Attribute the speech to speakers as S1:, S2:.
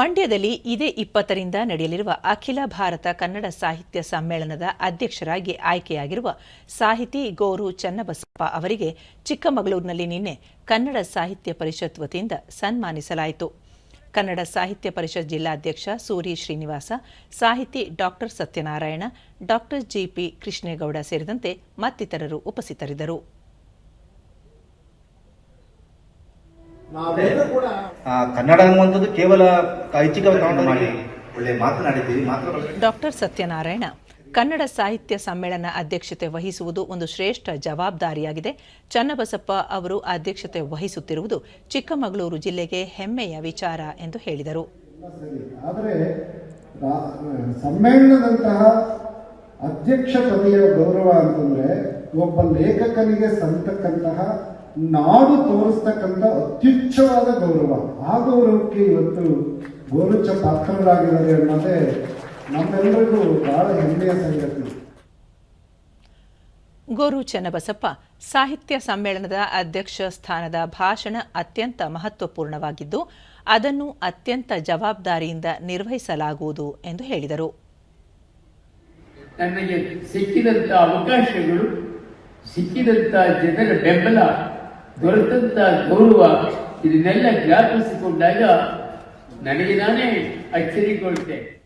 S1: ಮಂಡ್ಯದಲ್ಲಿ ಇದೇ ಇಪ್ಪತ್ತರಿಂದ ನಡೆಯಲಿರುವ ಅಖಿಲ ಭಾರತ ಕನ್ನಡ ಸಾಹಿತ್ಯ ಸಮ್ಮೇಳನದ ಅಧ್ಯಕ್ಷರಾಗಿ ಆಯ್ಕೆಯಾಗಿರುವ ಸಾಹಿತಿ ಗೋರು ಚನ್ನಬಸಪ್ಪ ಅವರಿಗೆ ಚಿಕ್ಕಮಗಳೂರಿನಲ್ಲಿ ನಿನ್ನೆ ಕನ್ನಡ ಸಾಹಿತ್ಯ ಪರಿಷತ್ ವತಿಯಿಂದ ಸನ್ಮಾನಿಸಲಾಯಿತು. ಕನ್ನಡ ಸಾಹಿತ್ಯ ಪರಿಷತ್ ಜಿಲ್ಲಾಧ್ಯಕ್ಷ ಸೂರಿ ಶ್ರೀನಿವಾಸ, ಸಾಹಿತಿ doctor Satyanarayana, doctor GP Krishnegowda ಸೇರಿದಂತೆ ಮತ್ತಿತರರು ಉಪಸ್ಥಿತರಿದ್ದರು.
S2: ಕನ್ನಡ ಅನ್ನುವಂಥದ್ದು ಕೇವಲ
S3: ಮಾಡಿ ಒಳ್ಳೆ ಮಾತನಾಡಿದ್ದೀವಿ
S1: ಡಾಕ್ಟರ್ ಸತ್ಯನಾರಾಯಣ ಕನ್ನಡ ಸಾಹಿತ್ಯ ಸಮ್ಮೇಳನ ಅಧ್ಯಕ್ಷತೆ ವಹಿಸುವುದು ಒಂದು ಶ್ರೇಷ್ಠ ಜವಾಬ್ದಾರಿಯಾಗಿದೆ. ಚನ್ನಬಸಪ್ಪ ಅವರು ಅಧ್ಯಕ್ಷತೆ ವಹಿಸುತ್ತಿರುವುದು ಚಿಕ್ಕಮಗಳೂರು ಜಿಲ್ಲೆಗೆ ಹೆಮ್ಮೆಯ ವಿಚಾರ ಎಂದು ಹೇಳಿದರು.
S4: ಆದರೆ ಸಮ್ಮೇಳನದಂತಹ ಅಧ್ಯಕ್ಷ ಪದವಿಯ ಗೌರವ ಅಂತಂದ್ರೆ ಒಬ್ಬ ಲೇಖಕನಿಗೆ ಸಂತಕ್ಕಂತಹ ನಾಡು ತೋರಿಸ್ತಕ್ಕಂಥ ಅತ್ಯುಚ್ಚವಾದ ಗೌರವ. ಆ ಗೌರವಕ್ಕೆ ಇವತ್ತು ಗೋರುಚ ಪಾತ್ರರಾಗಿದ್ದಾರೆ ಅನ್ನೋದೇ ನಮ್ಮೆಲ್ಲರಿಗೂ ಬಹಳ ಹೆಮ್ಮೆಯ ಸಂಗತಿ.
S1: ಗೋರು ಚನ್ನಬಸಪ್ಪ ಸಾಹಿತ್ಯ ಸಮ್ಮೇಳನದ ಅಧ್ಯಕ್ಷ ಸ್ಥಾನದ ಭಾಷಣ ಅತ್ಯಂತ ಮಹತ್ವಪೂರ್ಣವಾಗಿದ್ದು ಅದನ್ನು ಅತ್ಯಂತ ಜವಾಬ್ದಾರಿಯಿಂದ ನಿರ್ವಹಿಸಲಾಗುವುದು ಎಂದು ಹೇಳಿದರು.
S5: ನನಗೆ ಸಿಕ್ಕಿದಂತಹ ಅವಕಾಶಗಳು ಸಿಕ್ಕಿದಂತಹ ಜನರ ಬೆಂಬಲ ದೊರೆತಂಥ ಗೌರವ ಇದನ್ನೆಲ್ಲ ಜ್ಞಾಪಿಸಿಕೊಂಡಾಗ ನನಗೆ ನಾನೇ ಅಚ್ಚರಿಗೊಳ್ತೇನೆ